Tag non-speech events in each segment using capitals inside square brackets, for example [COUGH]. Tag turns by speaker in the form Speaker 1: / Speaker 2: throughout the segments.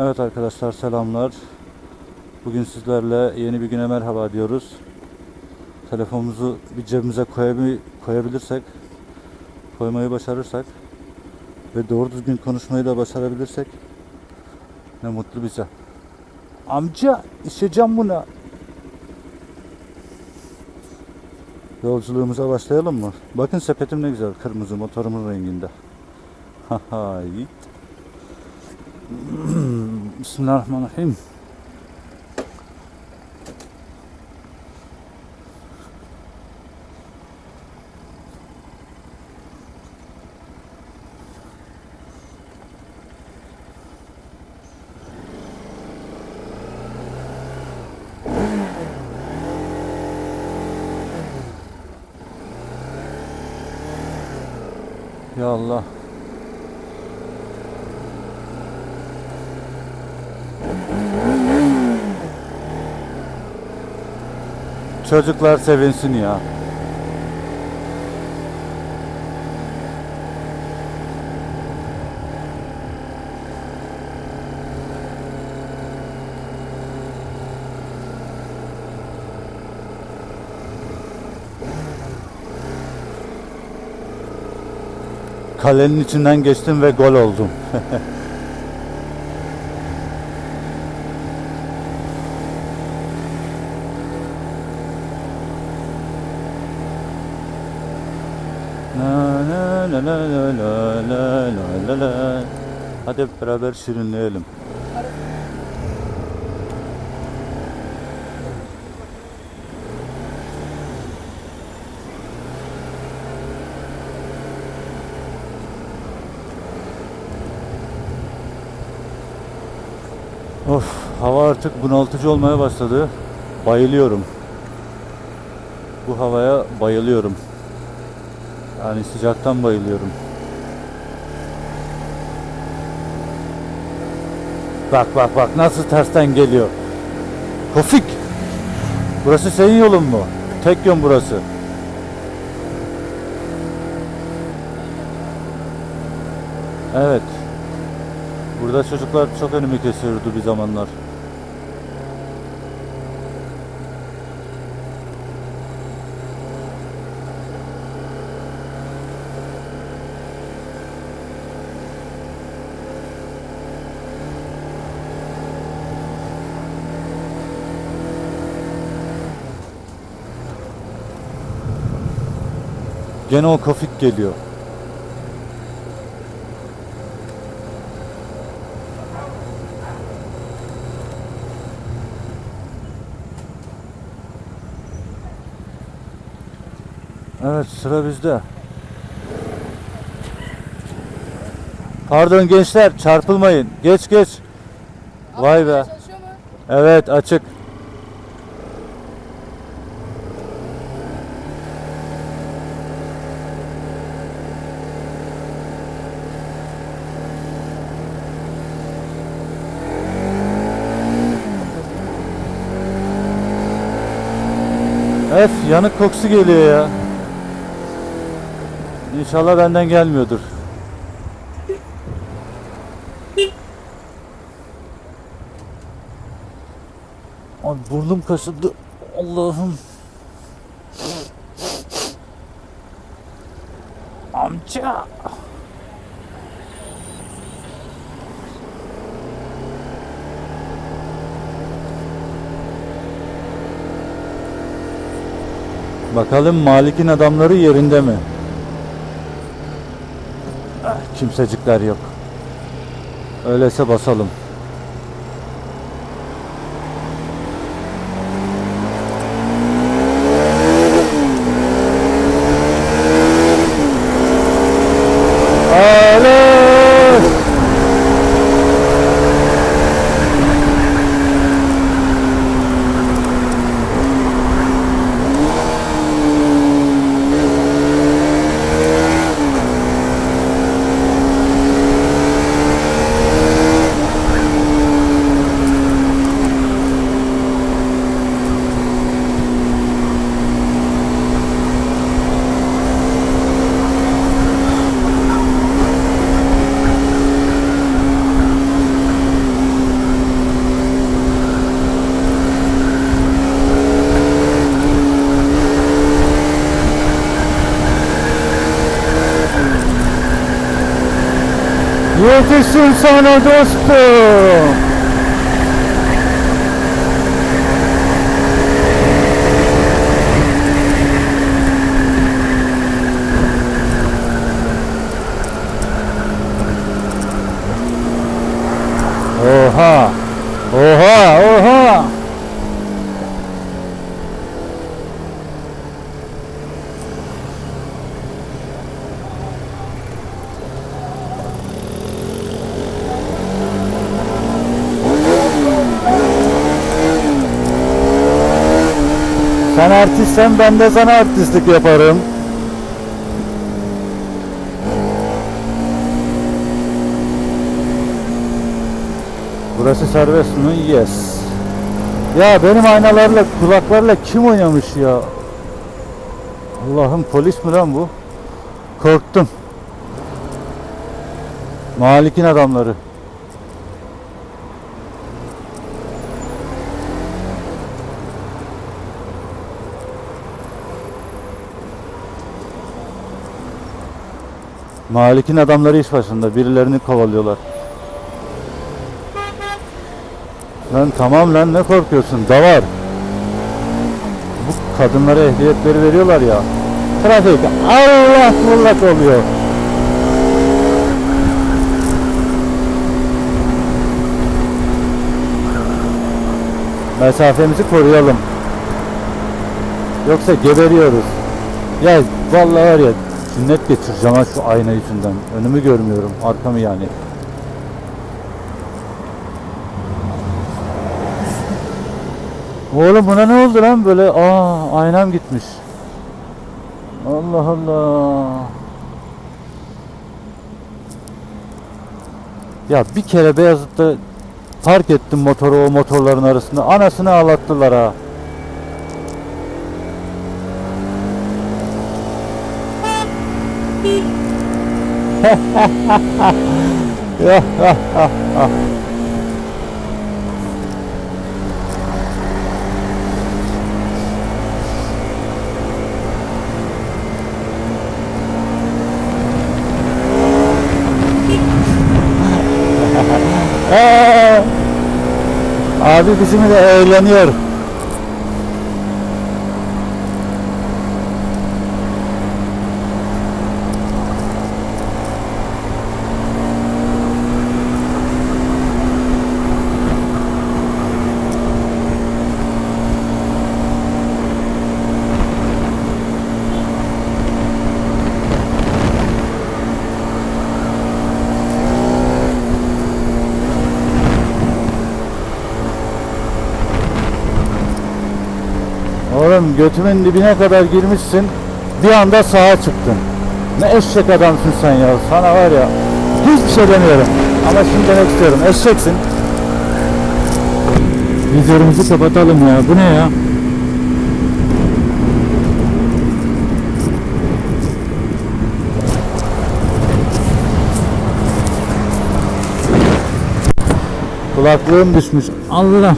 Speaker 1: Evet arkadaşlar selamlar. Bugün sizlerle yeni bir güne merhaba diyoruz. Telefonumuzu bir cebimize koyabi- koyabilirsek, koymayı başarırsak ve doğru düzgün konuşmayı da başarabilirsek ne mutlu bize. Amca içeceğim bunu. Yolculuğumuza başlayalım mı? Bakın sepetim ne güzel kırmızı motorumun renginde. [LAUGHS] Haha iyi. [CLEARS THROAT] بسم الله الرحمن الرحيم. يا الله. Çocuklar sevinsin ya. Kalenin içinden geçtim ve gol oldum. [LAUGHS] la la la la la la la Hadi hep beraber sürünleyelim. Of, hava artık bunaltıcı olmaya başladı. Bayılıyorum. Bu havaya bayılıyorum. Yani sıcaktan bayılıyorum. Bak bak bak nasıl tersten geliyor. Kofik. Burası senin yolun mu? Tek yön burası. Evet. Burada çocuklar çok önümü kesiyordu bir zamanlar. Gene o kofik geliyor. Evet sıra bizde. Pardon gençler çarpılmayın. Geç geç. Vay be. Evet açık. Öf yanık kokusu geliyor ya. İnşallah benden gelmiyordur. Ay burnum kaşındı. Allah'ım. Amca. Bakalım Malik'in adamları yerinde mi? Ah, kimsecikler yok. Öyleyse basalım. Yetişsin sana dostum. Sen artistsen ben de sana artistlik yaparım. Burası serbest mi? Yes. Ya benim aynalarla, kulaklarla kim oynamış ya? Allah'ım polis mi lan bu? Korktum. Malik'in adamları. Malik'in adamları iş başında. Birilerini kovalıyorlar. Lan tamam lan ne korkuyorsun? Davar. Bu kadınlara ehliyetleri veriyorlar ya. Trafik Allah bullak oluyor. Mesafemizi koruyalım. Yoksa geberiyoruz. Ya vallahi var ya sünnet geçireceğim ha şu ayna yüzünden. Önümü görmüyorum. Arkamı yani. Oğlum buna ne oldu lan böyle? Aa aynam gitmiş. Allah Allah. Ya bir kere Beyazıt'ta park ettim motoru o motorların arasında. Anasını ağlattılar ha. Ya, ha, ha, ha. Aa! Abi bizimle eğleniyor. Oğlum götümün dibine kadar girmişsin. Bir anda sağa çıktın. Ne eşek adamsın sen ya. Sana var ya. Hiçbir şey demiyorum. Ama şimdi demek istiyorum. Eşeksin. Videomuzu kapatalım ya. Bu ne ya? Kulaklığım düşmüş. Allah.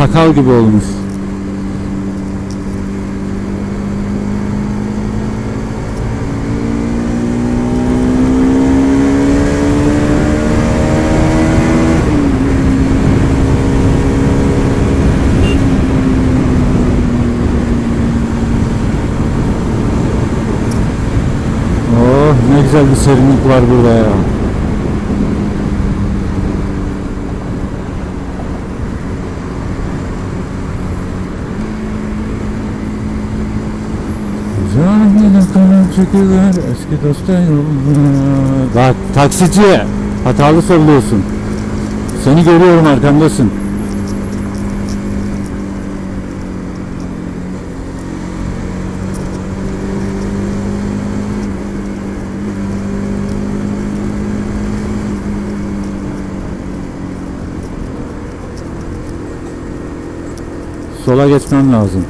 Speaker 1: Çakal gibi olmuş. Oh ne güzel bir serinlik var burada ya. Çekilir eski dosta yollar. Bak taksici hatalı solluyorsun. Seni görüyorum arkamdasın. Sola geçmem lazım.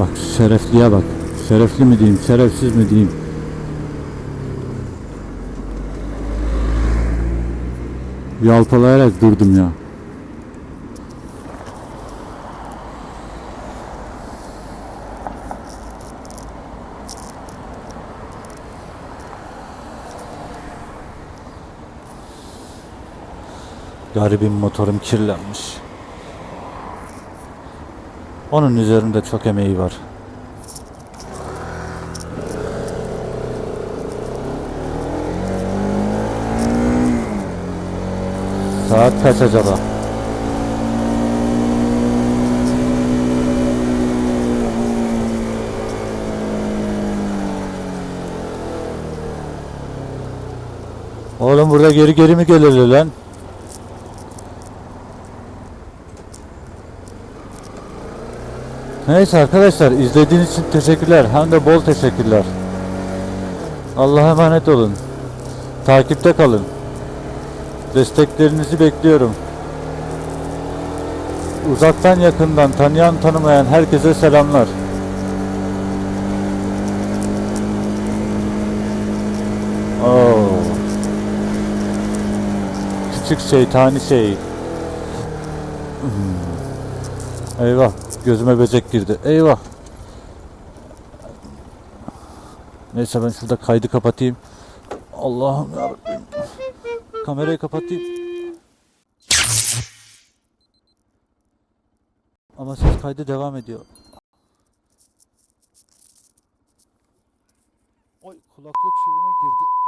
Speaker 1: Bak şu şerefliye bak. Şerefli mi diyeyim, şerefsiz mi diyeyim. Yalpalayarak durdum ya. Garibim motorum kirlenmiş. Onun üzerinde çok emeği var. Saat kaç acaba? Oğlum burada geri geri mi gelirler lan? Neyse arkadaşlar izlediğiniz için teşekkürler. Hem de bol teşekkürler. Allah'a emanet olun. Takipte kalın. Desteklerinizi bekliyorum. Uzaktan yakından tanıyan tanımayan herkese selamlar. Oo. Küçük şeytani şey. Hmm. Eyvah. Gözüme böcek girdi. Eyvah. Neyse ben şurada kaydı kapatayım. Allah'ım yarabbim. Kamerayı kapatayım. Ama ses kaydı devam ediyor. Oy kulaklık şeyime girdi.